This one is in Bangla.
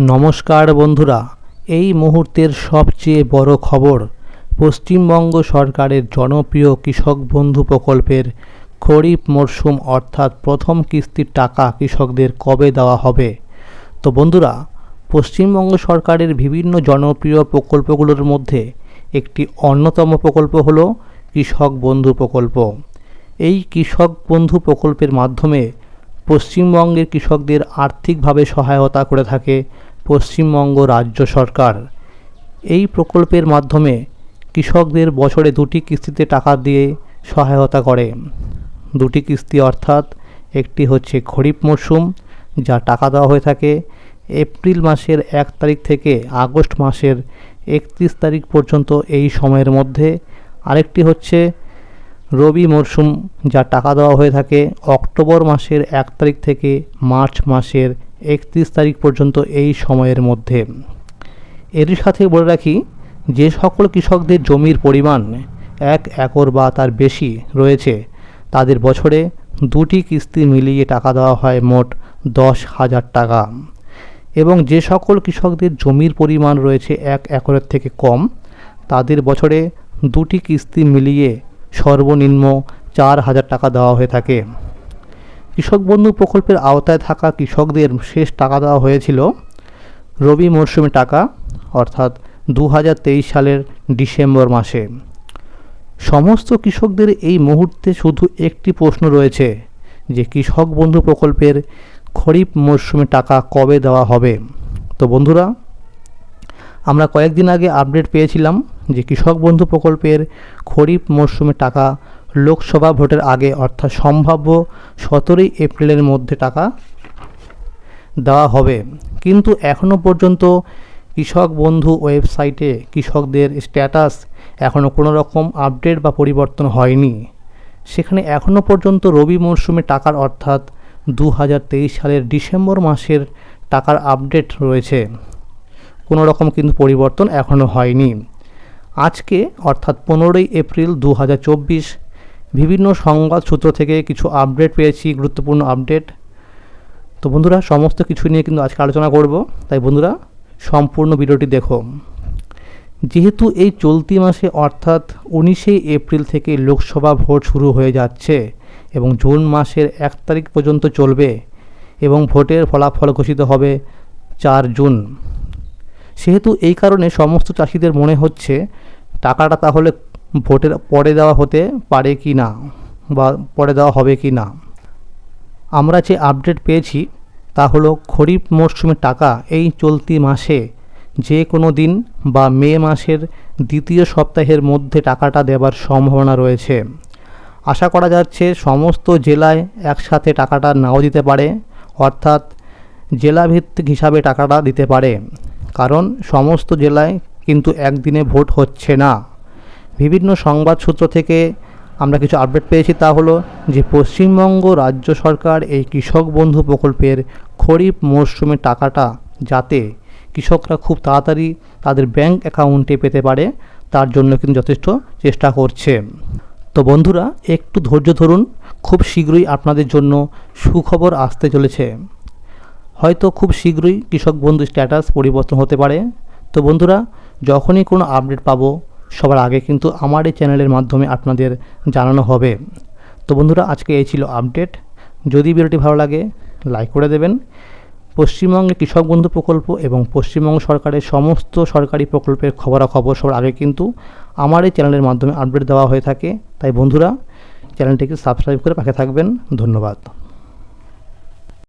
নমস্কার বন্ধুরা, এই মুহূর্তের সবচেয়ে বড় খবর পশ্চিমবঙ্গ সরকারের জনপ্রিয় কৃষক বন্ধু প্রকল্পের খরিফ মরশুম অর্থাৎ প্রথম কিস্তির টাকা কৃষকদের কবে দেওয়া হবে? তো বন্ধুরা, পশ্চিমবঙ্গ সরকারের বিভিন্ন জনপ্রিয় প্রকল্পগুলোর মধ্যে একটি অন্যতম প্রকল্প হলো কৃষক বন্ধু প্রকল্প। এই কৃষক বন্ধু প্রকল্পের মাধ্যমে পশ্চিমবঙ্গের কৃষকদের আর্থিকভাবে সহায়তা করে থাকে পশ্চিমবঙ্গ রাজ্য সরকার। এই প্রকল্পের মাধ্যমে কৃষকদের বছরে দুটি কিস্তিতে টাকা দিয়ে সহায়তা করে। দুটি কিস্তি অর্থাৎ একটি হচ্ছে খরিফ মরশুম যা টাকা দেওয়া হয়ে থাকে এপ্রিল মাসের এক তারিখ থেকে আগস্ট মাসের একত্রিশ তারিখ পর্যন্ত এই সময়ের মধ্যে। আরেকটি হচ্ছে রবি মরশুম যা টাকা দেওয়া হয়ে থাকে অক্টোবর মাসের এক তারিখ থেকে মার্চ মাসের একত্রিশ তারিখ পর্যন্ত এই সময়ের মধ্যে। এর সাথে বলে রাখি, যে সকল কৃষকদের জমির পরিমাণ এক একর বা তার বেশি রয়েছে, তাদের বছরে দুটি কিস্তি মিলিয়ে টাকা দেওয়া হয় মোট দশ হাজার টাকা। এবং যে সকল কৃষকদের জমির পরিমাণ রয়েছে এক একরের থেকে কম, তাদের বছরে দুটি কিস্তি মিলিয়ে সর্বনিম্ন চার হাজার টাকা দেওয়া হয়ে থাকে। কৃষক বন্ধু প্রকল্পের আওতায় থাকা কৃষকদের শেষ টাকা দেওয়া হয়েছিল রবি মরশুমে টাকা, অর্থাৎ দু হাজার তেইশ সালের ডিসেম্বর মাসে। সমস্ত কৃষকদের এই মুহূর্তে শুধু একটি প্রশ্ন রয়েছে যে কৃষক বন্ধু প্রকল্পের খরিফ মরশুমে টাকা কবে দেওয়া হবে? তো বন্ধুরা, আমরা কয়েকদিন আগে আপডেট পেয়েছিলাম যে কৃষক বন্ধু প্রকল্পের খরিফ মরশুমে টাকা লোকসভা ভোটের আগে অর্থাৎ সম্ভাব্য সতেরোই এপ্রিলের মধ্যে টাকা দেওয়া হবে। কিন্তু এখনও পর্যন্ত কৃষক বন্ধু ওয়েবসাইটে কৃষকদের স্ট্যাটাস এখনও কোনো রকম আপডেট বা পরিবর্তন হয়নি। সেখানে এখনও পর্যন্ত রবি মরশুমে টাকার অর্থাৎ দু হাজার তেইশ সালের ডিসেম্বর মাসের টাকার আপডেট রয়েছে। কোনো রকম কিন্তু পরিবর্তন এখনও হয়নি। আজকে, অর্থাৎ পনেরোই এপ্রিল দু হাজার চব্বিশ, বিভিন্ন সংবাদ সূত্র থেকে কিছু আপডেট পেয়েছি, গুরুত্বপূর্ণ আপডেট তো বন্ধুরা, সমস্ত কিছু নিয়ে কিন্তু আজকে আলোচনা করব। তাই বন্ধুরা, সম্পূর্ণ ভিডিওটি দেখো। যেহেতু এই চলতি মাসে, অর্থাৎ উনিশে এপ্রিল থেকে লোকসভা ভোট শুরু হয়ে যাচ্ছে এবং জুন মাসের এক তারিখ পর্যন্ত চলবে এবং ভোটের ফলাফল ঘোষিত হবে চার জুন। সেহেতু এই কারণে সমস্ত চাষিদের মনে হচ্ছে টাকাটা তাহলে ভোটের পরে দেওয়া হতে পারে কি না বা পরে দেওয়া হবে কি না। আমরা যে আপডেট পেয়েছি তা হলো খরিফ মরশুমের টাকা এই চলতি মাসে যে কোনো দিন বা মে মাসের দ্বিতীয় সপ্তাহের মধ্যে টাকাটা দেবার সম্ভাবনা রয়েছে। আশা করা যাচ্ছে সমস্ত জেলায় একসাথে টাকাটা নাও দিতে পারে, অর্থাৎ জেলাভিত্তিক হিসাবে টাকাটা দিতে পারে। কারণ সমস্ত জেলায় কিন্তু একদিনে ভোট হচ্ছে না। বিভিন্ন সংবাদ সূত্র থেকে আমরা কিছু আপডেট পেয়েছি তা হলো যে পশ্চিমবঙ্গ রাজ্য সরকার এই কৃষক বন্ধু প্রকল্পের খরিফ মরশুমে টাকাটা যাতে কৃষকরা খুব তাড়াতাড়ি তাদের ব্যাংক অ্যাকাউন্টে পেতে পারে, তার জন্য কিন্তু যথেষ্ট চেষ্টা করছে। তো বন্ধুরা, একটু ধৈর্য ধরুন, খুব শীঘ্রই আপনাদের জন্য সুখবর আসতে চলেছে। হয়তো খুব শীঘ্রই কৃষক বন্ধু স্ট্যাটাস পরিবর্তন হতে পারে। তো বন্ধুরা, যখনই কোনো আপডেট পাবো, সবার আগে কিন্তু আমার এই চ্যানেলের মাধ্যমে আপনাদের জানানো হবে। তো বন্ধুরা, আজকে এই ছিল আপডেট যদি ভিডিওটি ভালো লাগে লাইক করে দেবেন। পশ্চিমবঙ্গে কৃষক বন্ধু প্রকল্প এবং পশ্চিমবঙ্গ সরকারের সমস্ত সরকারি প্রকল্পের খবরাখবর সবার আগে কিন্তু আমার এই চ্যানেলের মাধ্যমে আপডেট দেওয়া হয়ে থাকে। তাই বন্ধুরা চ্যানেলটিকে সাবস্ক্রাইব করে পাশে থাকবেন। ধন্যবাদ।